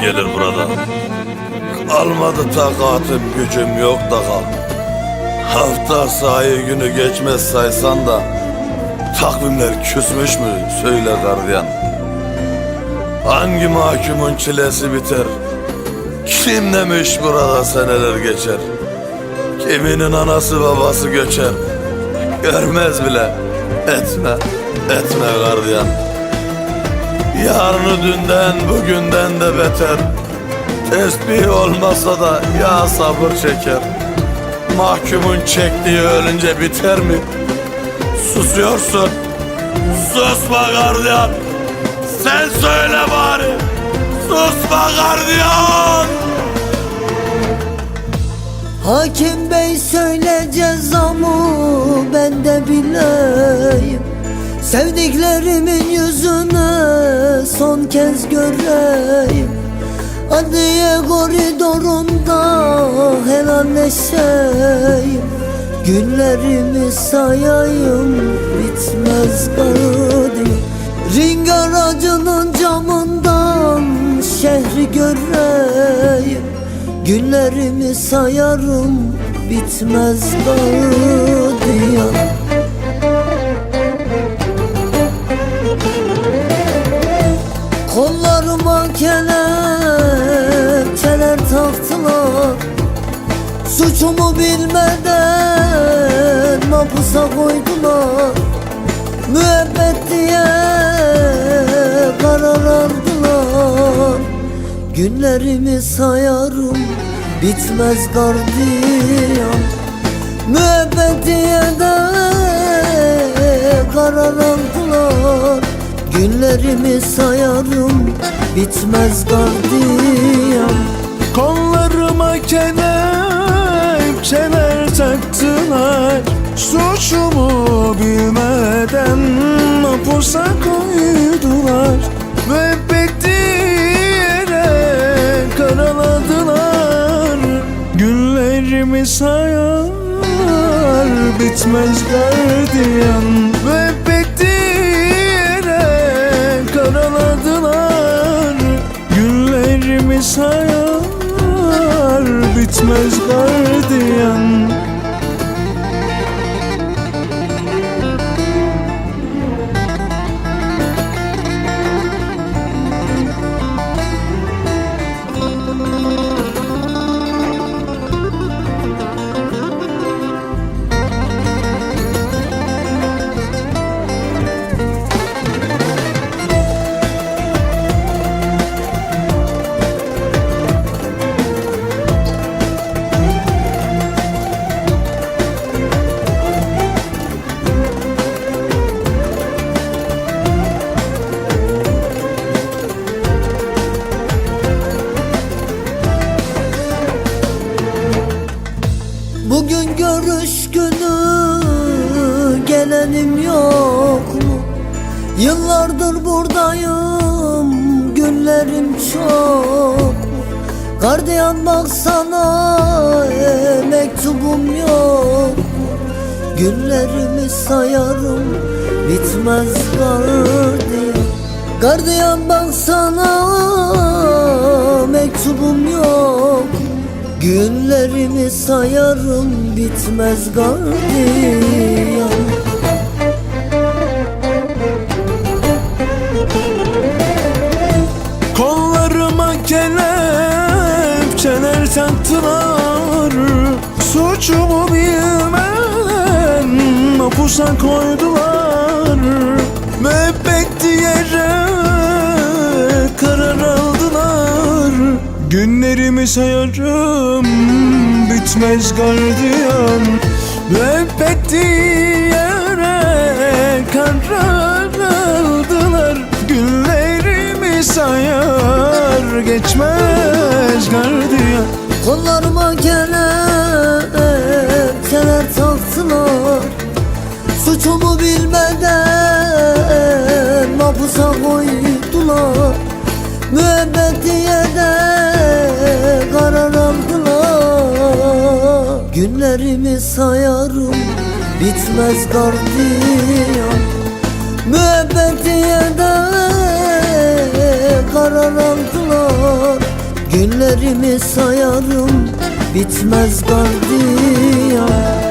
gelir burada. Kalmadı takatim gücüm yok daha. Hafta sahi günü geçmez saysan da takvimler küsmüş mü söyle gardiyan. Hangi mahkumun çilesi biter? Kim demiş burada seneler geçer? Kiminin anası babası göçer? Görmez bile. Etme, etme gardiyan. Yarını dünden bugünden de beter. Tesbih olmasa da ya sabır çeker. Mahkumun çektiği ölünce biter mi? Susuyorsun. Susma gardiyan. Sen söyle bari. Susma gardiyan. Hakim bey söyle cezamı ben de bileyim Sevdiklerimin yüzünü son kez göreyim. Adliye koridorunda helalleşeyim Günlerimi sayayım bitmez gardiyan Ring aracının camından şehri göreyim. Günlerimi sayarım bitmez gardiyan Suçumu bilmeden mapusa koydular. Müebbet diye karar aldılar Günlerimi sayarım bitmez gardiyan. Müebbet diye de karar aldılar Günlerimi sayarım bitmez gardiyan Kollarıma kelepçeler taktılar. Suçumu bilmeden mapusa koydular. Müebbeti yere karaladılar. Günlerimi sayar bitmez gardiyan Müebbeti yere karaladılar. Günlerimi sayar bitmez gardiyan Bugün görüş günü gelenim yok mu? Yıllardır buradayım günlerim çok Gardiyan baksana e, mektubum yok Günlerimi sayarım bitmez gardiyan. Gardiyan baksana mektubum yok Günlerimi sayarım bitmez gardiyan. Kollarıma kelepçeler taktılar Suçumu bilmeden mapusa koydular Günlerimi sayarım bitmez gardiyan. Müebbet yere karar aldılar Günlerimi sayar geçmez gardiyan. Kollarıma kelepçeler taktılar. Suçumu bilmeden mapusa koydular. Müebbet diye sayarım bitmez gardiyan. Müebbet diye de karar aldılar. Günlerimi sayarım bitmez gardiyan